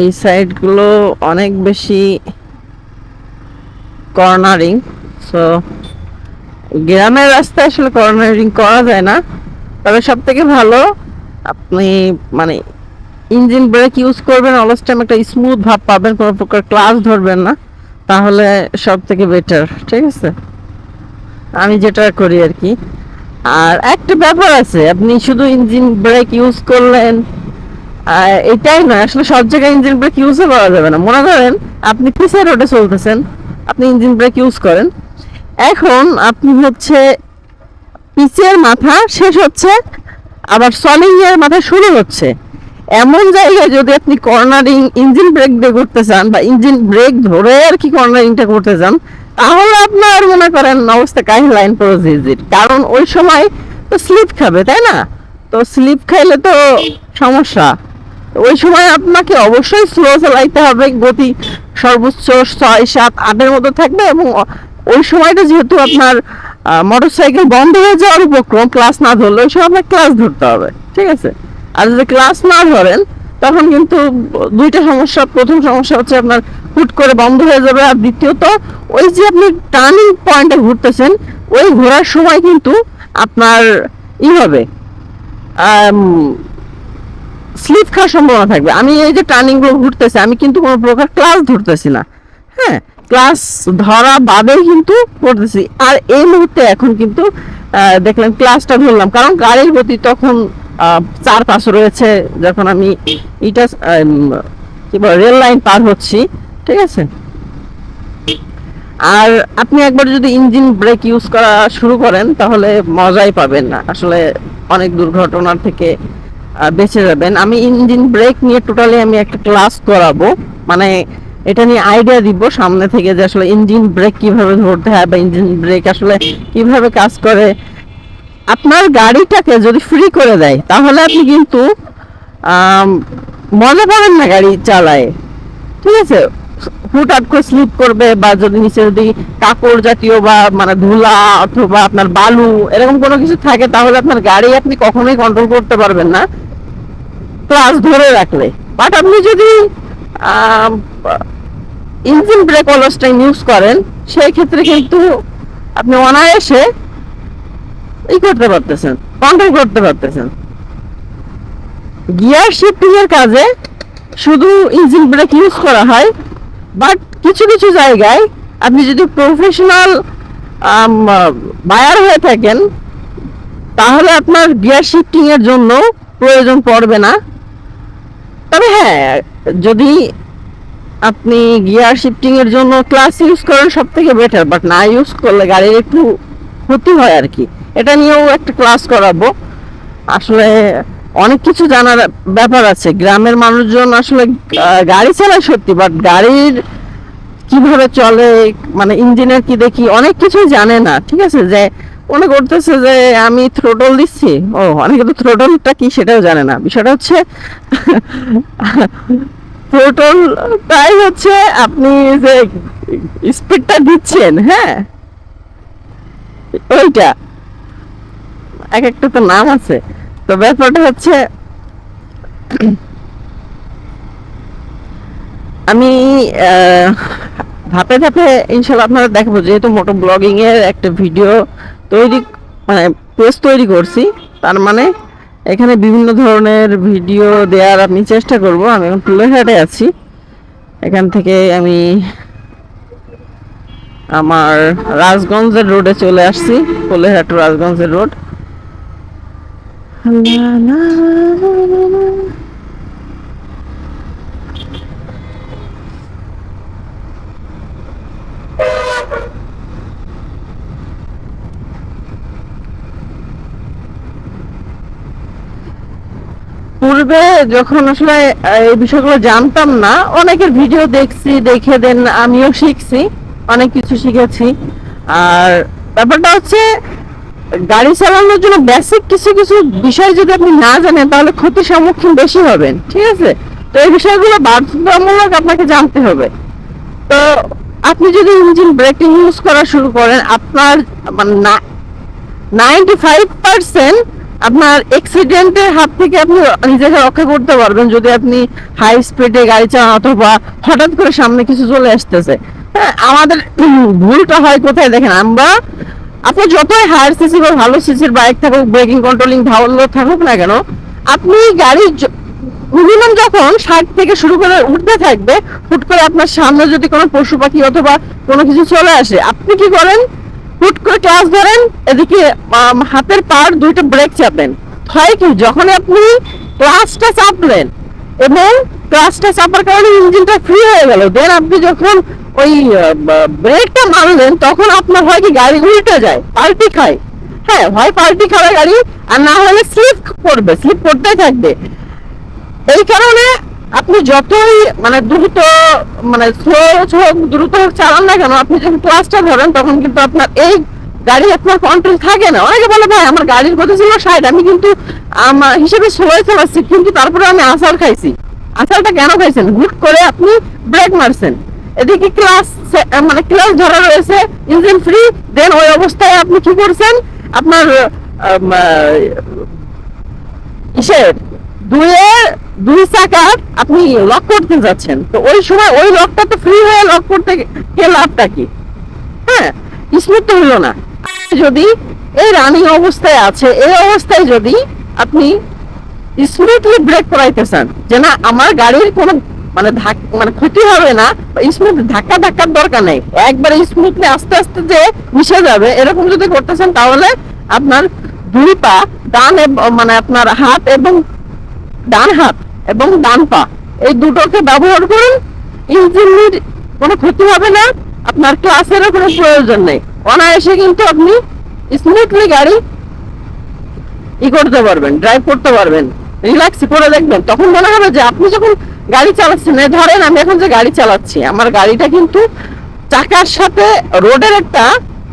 এই সাইডগুলো অনেক বেশি কর্নারিং সো গ্রামের রাস্তায় আসলে কর্নারিং করা যায় না। তবে সব থেকে ভালো, আপনি মানে ইঞ্জিন ব্রেক ইউজ করবেন, অলস টাইম একটা স্মুথ ভাব পাবেন, কোনো প্রকার ক্লাস ধরবেন না, তাহলে সব থেকে বেটার, ঠিক আছে? আমি যেটা করি আর কি। আর একটা ব্যাপার আছে, আপনি শুধু ইঞ্জিন ব্রেক ইউজ করলেন এটাই নয়, আসলে সব জায়গায় ইঞ্জিন ব্রেক ইউজও করা যাবে না। মনে করেন, আপনি পিসের রোডে চলতেছেন? আপনি ইঞ্জিন ব্রেক ইউজ করেন। এখন আপনি হচ্ছে পিচের মাথা শেষ হচ্ছে, আবার সলিং এর মাথা শুরু হচ্ছে। এমন জায়গায় যদি আপনি কর্নারিং ইঞ্জিন ব্রেক দিয়ে করতে চান বা ইঞ্জিন ব্রেক ধরে আর কি কর্নারিংটা করতে চান, তাহলে আপনার মনে করেন অবস্থা কাহিল লাইন প্রোজিজির কারণ ওই সময় তো স্লিপ খাবে, তাই না? তো স্লিপ খাইলে তো সমস্যা। ওই সময় আপনাকে অবশ্যই স্লো চালাইতে হবে, গতি সর্বোচ্চ ছয় সাত আটের মতো থাকবে এবং ওই সময়টা যেহেতু আপনার মোটর সাইকেল বন্ধ হয়ে যাওয়ার উপক্রম ক্লাস না ধরলে ওই সময় আপনার ক্লাস ধরতে হবে, ঠিক আছে? আর যদি ক্লাস না ধরেন, তখন কিন্তু দুইটা সমস্যা, প্রথম সমস্যা হচ্ছে আপনার হুট করে বন্ধ হয়ে যাবে আর দ্বিতীয়ত, ওই যে আপনি টার্নিং পয়েন্টে ঘুরতেছেন, ওই ঘোরার সময় কিন্তু আপনার ই হবে স্লিপ খাওয়ার সম্ভাবনা থাকবে। আমি এই যে টার্নিংগুলো ঘুরতেছি, আমি কিন্তু কোনো প্রকার ক্লাস ধরতেছি না। হ্যাঁ ক্লাস ধরা বাদেই কিন্তু করতেছি আর এই মুহূর্তে এখন কিন্তু দেখলাম ক্লাসটা ধরলাম। কারণ গাড়ির গতি তখন চার পাশ রয়েছে, যখন আমি এটা কি বলে রেল লাইন পার হচ্ছি, ঠিক আছে? আর আপনি একবার যদি ইঞ্জিন ব্রেক ইউজ করা শুরু করেন, তাহলে মজাই পাবেন না। আসলে অনেক দুর্ঘটনার থেকে বেঁচে যাবেন। আমি ইঞ্জিন ব্রেক নিয়ে টোটালি আমি একটা ক্লাস করাবো। মানে এটা নিয়ে আইডিয়া দিব সামনে থেকে যে আসলে ইঞ্জিন ব্রেক কীভাবে ধরতে হয় বা ইঞ্জিন ব্রেক আসলে কীভাবে কাজ করে। আপনার গাড়িটাকে যদি ফ্রি করে দেয়, তাহলে আপনি কিন্তু মজা পাবেন না গাড়ি চালায়। ঠিক আছে? হুটহাট করে স্লিপ করবে বা যদি নিচে যদি কাপড় জাতীয় বা মানে ধুলা অথবা আপনার বালু এরকম কোনো কিছু থাকে, তাহলে আপনার গাড়ি আপনি কখনোই কন্ট্রোল করতে পারবেন না। ক্লাস ধরে রাখলে। বাট আপনি যদি ইঞ্জিন ব্রেক অলসটা ইউজ করেন, সেই ক্ষেত্রে কিন্তু আপনি অনায়াসে ই করতে পারতেছেন কন্ট্রোল করতে পারতেছেন। গিয়ার শিফটিং এর কাজে শুধু ইঞ্জিন ব্রেক ইউজ করা হয় বাট কিছু কিছু জায়গায় আপনি যদি প্রফেশনাল বায়ার হয়ে থাকেন, তাহলে আপনার গিয়ার শিফটিং এর জন্য প্রয়োজন পড়বে না। তবে হ্যাঁ যদি আপনি গিয়ার শিফটিং এর জন্য ক্লাস ইউজ করেন সব থেকে বেটার বাট না ইউজ করলে গাড়ির একটু ক্ষতি হয় আর কি এটা নিয়েও একটা ক্লাস করাবো। আসলে অনেক কিছু জানার ব্যাপার আছে। গ্রামের মানুষজন আসলে গাড়ি চালায় সত্যি বাট গাড়ির কীভাবে চলে মানে ইঞ্জিনের কি দেখি, অনেক কিছুই জানে না। ঠিক আছে? যে মনে করতেছে যে আমি থ্রোটল দিচ্ছি। ও, অনেকে তো থ্রোটলটা কি সেটাও জানে না। বিষয়টা হচ্ছে থ্রোটল তাই হচ্ছে আপনি যে স্পিডটা দিচ্ছেন হ্যাঁ? ওইটা। এক একটা তো নাম আছে। তো ব্যাপারটা হচ্ছে, আমি ধাপে ধাপে ইনশাল্লাহ আপনারা দেখব। যেহেতু মোটো ব্লগিং এর একটা ভিডিও তৈরি মানে পেজ তৈরি করছি। তার মানে এখানে বিভিন্ন ধরনের ভিডিও দেওয়ার আমি চেষ্টা করব। আমি এখন তুলেঘাটে আছি। এখান থেকে আমি আমার রাজগঞ্জের রোডে চলে আসছি। কোলেহাট রাজগঞ্জের রোড পূর্বে যখন আসলে এই বিষয়গুলো জানতাম না, অনেকের ভিডিও দেখছি, দেখে দেন আমিও শিখছি, অনেক কিছু শিখেছি। আর ব্যাপারটা হচ্ছে, গাড়ি চালানোর জন্য বেসিক কিছু কিছু বিষয় যদি আপনি না জানেন, তাহলে ক্ষতির সম্মুখীন বেশি হবেন, ঠিক আছে? তো এই বিষয়গুলো বাধ্যতামূলক আপনাকে জানতে হবে। তো আপনি যদি ইঞ্জিন ব্রেকিং ইউজ করা শুরু করেন, আপনার মানে নাইনটি ফাইভ পার্সেন্ট আপনার অ্যাক্সিডেন্টের হাত থেকে আপনি নিজেকে রক্ষা করতে পারবেন যদি আপনি হাই স্পিডে গাড়ি চালান অথবা হঠাৎ করে সামনে কিছু চলে আসতেছে। হ্যাঁ আমাদের ভুলটা হয় কোথায় দেখেন, আমরা আপনি যতই হায়ার সিসি বা ভালো সিসির বাইক থাকুক ব্রেকিং কন্ট্রোলিং ভালো থাকুক না কেন, আপনি গাড়ি মিনিমাম যখন ষাট থেকে শুরু করে উঠতে থাকবে, হুট করে আপনার সামনে যদি কোনো পশু পাখি অথবা কোনো কিছু চলে আসে, আপনি কি করেন? হুট করে ক্লাস ধরেন, এদিকে হাতের পার দুইটা ব্রেক চাপেন হয় কি যখন আপনি ক্লাসটা চাপলেন এবং ক্লাসটা চাপার কারণে ইঞ্জিনটা ফ্রি হয়ে গেল দেন আপনি যখন ওই ব্রেকটা মারলেন, তখন আপনার হয় কি, গাড়ি উল্টে যায়, পাল্টি খায়। হ্যাঁ হয় পাল্টি খাবে গাড়ি, আর না হলে স্লিপ করবে স্লিপ করতেই থাকবে। এই কারণে আপনি যতই মানে দ্রুত মানে স্লো হোক দ্রুত হোক চালান না কেন, আপনি যখন ক্লাসটা ধরেন, তখন কিন্তু আপনার এই গাড়ি আপনার কন্ট্রোল থাকে না। অনেকে বলে, ভাই, আমার গাড়ির গতি ছিল ষাট, আমি কিন্তু আমার হিসেবে স্লোই চালাচ্ছি, কিন্তু তারপরে আমি আসার খাইছি। আসারটা কেন খাইছেন? হুট করে আপনি ব্রেক মারছেন। এদিকে ক্লাস মানে ক্লাস ধরা রয়েছে ইঞ্জিন ফ্রি দেন ওই অবস্থায় আপনি কি করছেন? আপনার ইসের দুয়ে দুই আপনি লক করতে যাচ্ছেন। তো ওই সময় ওই লকটা তো ফ্রি হয়ে লক করতে লাভটা কি? হ্যাঁ স্মুথ হলো না। যদি এই রানিং অবস্থায় আছে, এই অবস্থায় যদি আপনি ব্রেক করাইতে যে না, আমার গাড়ির কোনো মানে মানে ক্ষতি হবে না স্মুথ ধাক্কা ধাক্কার দরকার নেই। একবারে স্মুথলি আস্তে আস্তে যে মিশে যাবে, এরকম যদি করতেছেন তাহলে আপনার দুই পা, ডান মানে আপনার হাত এবং ডান হাত এবং ডান পা এই দুটোকে ব্যবহার করুন। ইঞ্জিনের কোনো ক্ষতি হবে না। আপনার ক্লাসেরও কোনো প্রয়োজন নেই। অনায়াসে কিন্তু আপনি স্মুথলি গাড়ি ই করতে পারবেন ড্রাইভ করতে পারবেন। রিল্যাক্স করে দেখবেন। তখন মনে হবে যে আপনি যখন গাড়ি চালাচ্ছেন ধরেন আমি এখন যে গাড়ি চালাচ্ছি, আমার গাড়িটা কিন্তু চাকার সাথে রোডের একটা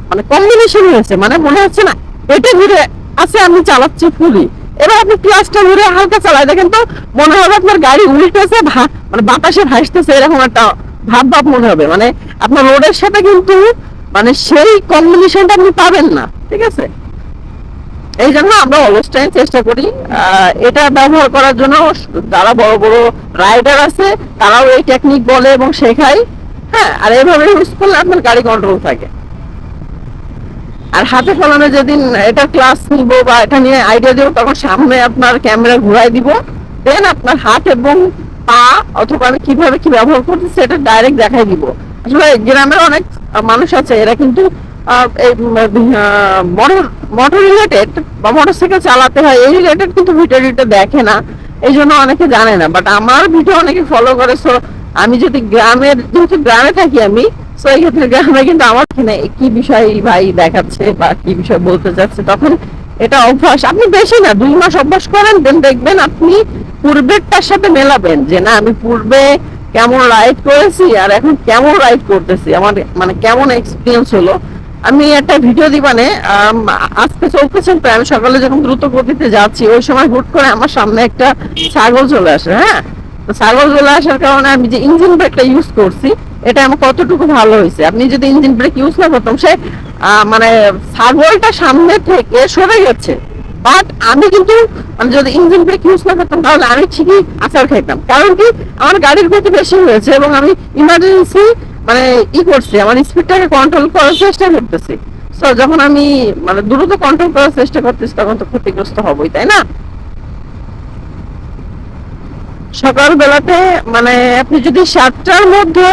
মানে কম্বিনেশন হয়েছে। মানে মনে হচ্ছে না এটা ঘুরে আছে, আমি চালাচ্ছি ফুলি এবার আপনি ক্লাসটা ঘুরে হালকা চালায় দেখেন তো, মনে হবে আপনার গাড়ি উল্টেছে মানে বাতাসে ভাসতেছে, এরকম একটা ভাব ভাব মনে হবে। মানে আপনার রোডের সাথে কিন্তু মানে সেই কম্বিনেশনটা আপনি পাবেন না, ঠিক আছে? এই জন্য আমরা অলওয়েজ টাইম চেষ্টা করি। এটা ব্যবহার করার জন্য যারা বড় বড় রাইডার আছে, তারাও এই টেকনিক বলে এবং শেখায়। হ্যাঁ আর এইভাবে ইউজ করলে আপনার গাড়ি কন্ট্রোল থাকে। আর হাতে কলমে যেদিন এটা ক্লাস নিব বা এটা নিয়ে আইডিয়া দেবো, তখন সামনে আপনার ক্যামেরা ঘুরাই দিব। দেন আপনার হাত এবং পা অথবা আমি কীভাবে কি ব্যবহার করতেছি সেটা ডাইরেক্ট দেখাই দিব। আসলে গ্রামের অনেক মানুষ আছে, এরা কিন্তু মোটর মোটর রিলেটেড বা মোটরসাইকেল চালাতে হয়, এই রিলেটেড কিন্তু ভিডিও টিডিও দেখে না। এই জন্য অনেকে জানে না বাট আমার ভিডিও অনেকে ফলো করে সো আমি যদি গ্রামের, যেহেতু গ্রামে থাকি আমি সো এই ক্ষেত্রে কিন্তু আমার এখানে কি বিষয় ভাই দেখাচ্ছে বা কি বিষয় বলতে চাচ্ছে তখন এটা অভ্যাস। আপনি বেশি না, দুই মাস অভ্যাস করেন দেন দেখবেন আপনি পূর্বেরটার সাথে মেলাবেন যে, না, আমি পূর্বে কেমন রাইড করেছি আর এখন কেমন রাইড করতেছি? আমার মানে কেমন এক্সপিরিয়েন্স হলো। আমি একটা ভিডিও দিবানে আজকে চলতেছেন প্রায় আমি সকালে যখন দ্রুত গতিতে যাচ্ছি, ওই সময় হুট করে আমার সামনে একটা ছাগল চলে আসে হ্যাঁ? তো ছাগল চলে আসার কারণে আমি যে ইঞ্জিন ব্রেকটা ইউজ করছি এটা আমার কতটুকু ভালো হয়েছে। আপনি যদি ইঞ্জিন ব্রেক ইউজ না করতাম, সে মানে ছাগলটা সামনে থেকে সরে গেছে। বাট আমি কিন্তু মানে যদি ইঞ্জিন ব্রেক ইউজ না করতাম, তাহলে আমি ঠিকই আচার খাইতাম। কারণ কি, আমার গাড়ির গতি বেশি হয়েছে এবং আমি ইমার্জেন্সি মানে ই করছি, আমার স্পিডটাকে কন্ট্রোল করার চেষ্টা করতেছি। তো যখন আমি মানে দ্রুত কন্ট্রোল করার চেষ্টা করতেছি, তখন তো ক্ষতিগ্রস্ত হবই, তাই না? সকাল বেলাতে মানে আপনি যদি সাতটার মধ্যে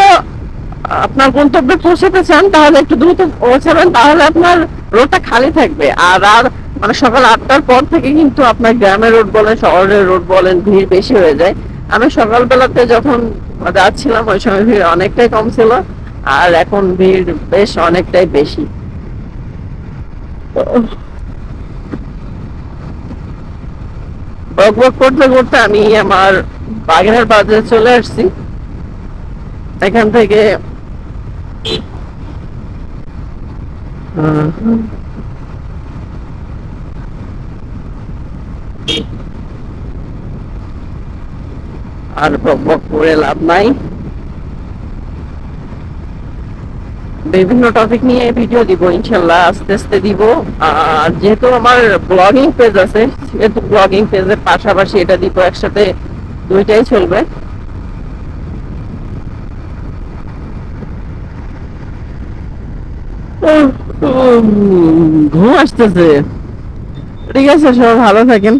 আপনার গন্তব্যে পৌঁছাতে চান, তাহলে একটু দ্রুত পৌঁছাবেন, তাহলে আপনার রোডটা খালি থাকবে। আর আর মানে সকাল আটটার পর থেকে কিন্তু আপনার গ্রামের রোড বলেন, শহরের রোড বলেন, ভিড় বেশি হয়ে যায়। আমি সকাল বেলাতে যখন যাচ্ছিলাম, ওই সময় ভিড় অনেকটাই কম ছিল, আর এখন ভিড় বেশ অনেকটাই বেশি। বক বক করতে করতে আমি আমার বাগেরহাট বাজারে চলে আসছি। এখান থেকে আর বক বক করে লাভ নাই। বিভিন্ন টপিক নিয়ে ভিডিও দিব, ইনশাল্লাহ আস্তে আস্তে দিব। আর যেহেতু আমার ব্লগিং পেজ আছে, সেহেতু ব্লগিং পেজের পাশাপাশি এটা দিব একসাথে, দুইটাই চলবে। ঘুম আসতেছে। ঠিক আছে সবাই ভালো থাকেন।